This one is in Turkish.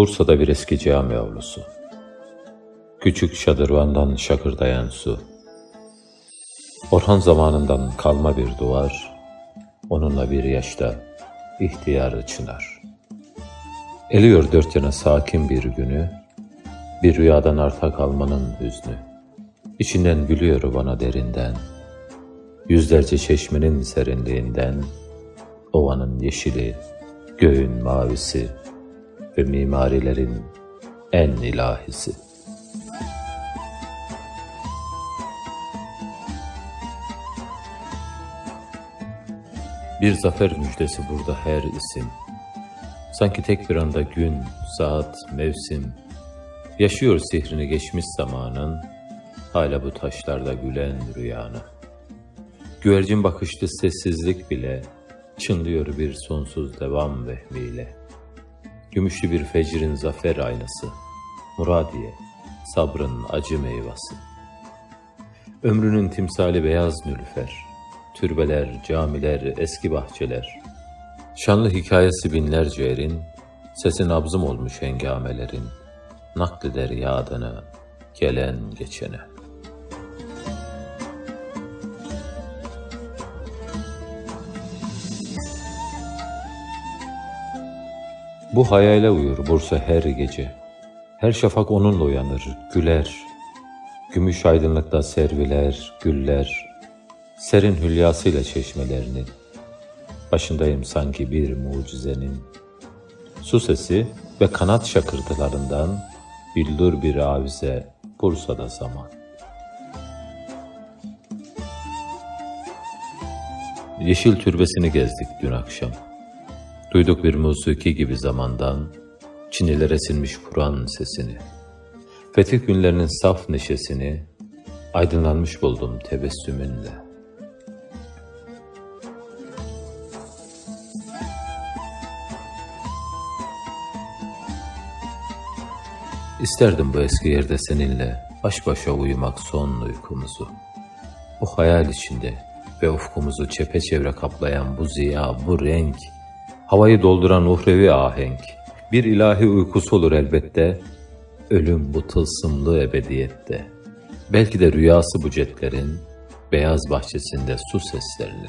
Bursa'da bir eski cami avlusu. Küçük şadırvandan şakırdayan su. Orhan zamanından kalma bir duvar, onunla bir yaşta ihtiyar çınar. Eliyor dört yana sakin bir günü, bir rüyadan arta kalmanın hüznü. İçinden gülüyor bana derinden, yüzlerce çeşmenin serinliğinden, ovanın yeşili, göğün mavisi ve mimarilerin en ilahisi. Bir zafer müjdesi burada her isim. Sanki tek bir anda gün, saat, mevsim. Yaşıyor sihrini geçmiş zamanın, hala bu taşlarda gülen rüyanı. Güvercin bakışlı sessizlik bile, çınlıyor bir sonsuz devam vehmiyle. Gümüşlü bir fecrin zafer aynası, Muradiye, sabrın acı meyvası. Ömrünün timsali beyaz nülüfer, türbeler, camiler, eski bahçeler. Şanlı hikayesi binlerce erin, sesi nabzım olmuş hengamelerin, nakleder yadını, gelen geçene. Bu hayale uyur Bursa her gece. Her şafak onunla uyanır, güler. Gümüş aydınlıkta serviler, güller. Serin hülyasıyla çeşmelerini. Başındayım sanki bir mucizenin. Su sesi ve kanat şakırtılarından billur bir avize Bursa'da zaman. Yeşil türbesini gezdik dün akşam. Duyduk bir musiki gibi zamandan, Çinilere sinmiş Kur'an sesini. Fetih günlerinin saf neşesini, aydınlanmış buldum tebessümünle. İsterdim bu eski yerde seninle baş başa uyumak son uykumuzu. O hayal içinde ve ufkumuzu çepeçevre kaplayan bu ziya, bu renk, havayı dolduran uhrevi ahenk, bir ilahi uykusu olur elbette, ölüm bu tılsımlı ebediyette. Belki de rüyası bu cetlerin, beyaz bahçesinde su seslerini.